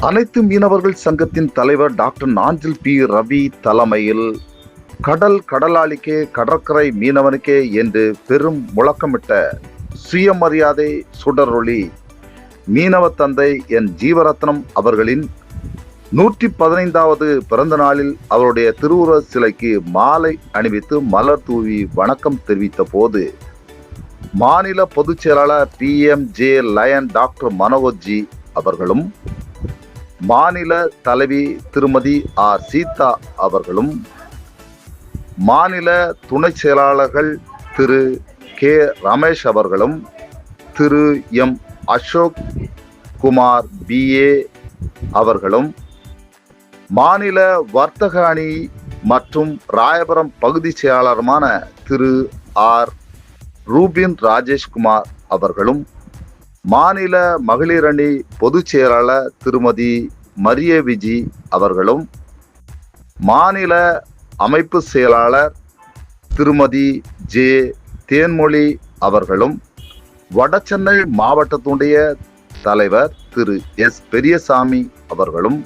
அனைத்து மீனவர்கள் சங்கத்தின் தலைவர் டாக்டர் நாஞ்சில் பி. ரவி தலைமையில் கடல் கடலாளிக்கே கடற்கரை மீனவனுக்கே என்று பெரும் முழக்கமிட்ட சுயமரியாதை சுடரொளி. மீனவ தந்தை என் ஜீவரத்னம் அவர்களின் நூற்றி பதினைந்தாவது பிறந்த நாளில் அவருடைய திருவுருவ சிலைக்கு மாலை அணிவித்து மலர் தூவி வணக்கம் தெரிவித்த போது மாநில பொதுச் செயலாளர் P. M. J. Lion doctor Manoharji அவர்களும் மாநில தலைவி திருமதி ஆர் சீதா அவர்களும் மாநில துணை செயலாளர்கள் திரு. கே. ரமேஷ் அவர்களும் திரு. எம். அசோக் குமார் பிஏ அவர்களும் மாநில வர்த்தக அணி மற்றும் ராயபுரம் பகுதி செயலாளருமான திரு. ஆர். ரூபின் ராஜேஷ்குமார் அவர்களும் மாநில மகளிர் அணி பொதுச் செயலாளர் திருமதி மரிய விஜி அவர்களும் மாநில அமைப்பு செயலாளர் திருமதி ஜே தேன்மொழி அவர்களும் வடசென்னை மாவட்டத்துடைய தலைவர் திரு எஸ் பெரியசாமி அவர்களும்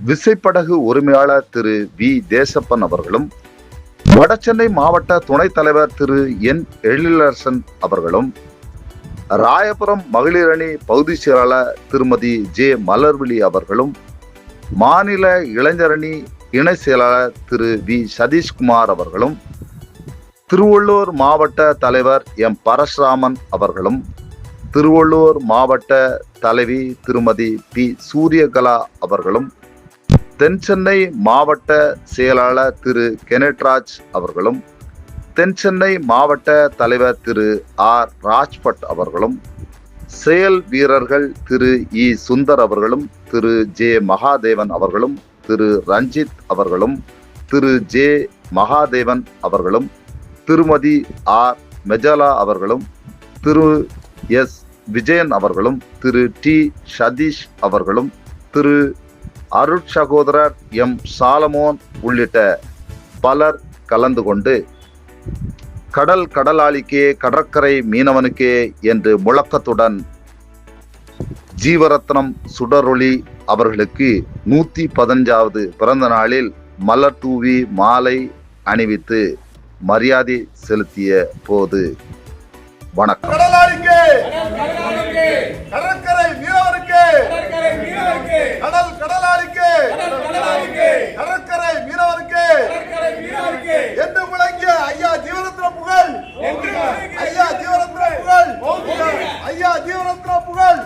விசைப்படகு உரிமையாளர் திரு வி தேசப்பன் அவர்களும் வடசென்னை மாவட்ட துணைத் தலைவர் திரு என் எழிலரசன் அவர்களும் ராயபுரம் மகளிர் அணி பகுதிச் செயலாளர் திருமதி ஜே மலர்விழி அவர்களும் மாநில இளைஞரணி இணை செயலாளர் திரு வி சதீஷ்குமார் அவர்களும் திருவள்ளூர் மாவட்ட தலைவர் எம் பரசுராமன் அவர்களும் திருவள்ளூர் மாவட்ட தலைவி திருமதி பி சூரியகலா அவர்களும் தென் சென்னை மாவட்ட செயலாளர் திரு கெனட்ராஜ் அவர்களும் தென் சென்னை மாவட்ட தலைவர் திரு ஆர். ராஜ்பட் அவர்களும் செயல் வீரர்கள் திரு இ. சுந்தர் அவர்களும் திரு. ஜே. மகாதேவன் அவர்களும் திரு. ரஞ்சித் அவர்களும் திரு. ஜே. மகாதேவன் அவர்களும் திருமதி ஆர். மெஜாலா அவர்களும் திரு. எஸ். விஜயன் அவர்களும் திரு. டி. சதீஷ் அவர்களும் திரு. அருட் சகோதரர் எம். சாலமோன் உள்ளிட்ட பலர் கலந்து கொண்டு கடல் கடலாளிக்கே கடற்கரை மீனவனுக்கே என்று முழக்கத்துடன் ஜீவரத்னம் சுடரொளி அவர்களுக்கு நூத்தி பதினஞ்சாவது பிறந்த நாளில் மலர் தூவி மாலை அணிவித்து மரியாதை செலுத்திய போது. வணக்கம் கடலாளிக்கு கடற்கரை மீனவருக்கு கடல் கடலாளிக்கு கடற்கரை மீனவருக்கு என்று முழங்கிய ஐயா ஜீவரத்ன புகழ் ஐயா ஜீவரத்ன புகழ் ஐயா ஜீவரத்ன புகழ்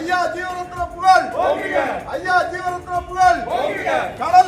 ஐயா ஜீவரத்ன புகழ். ஐயா ஜீவரத்ன புகழ். கடல்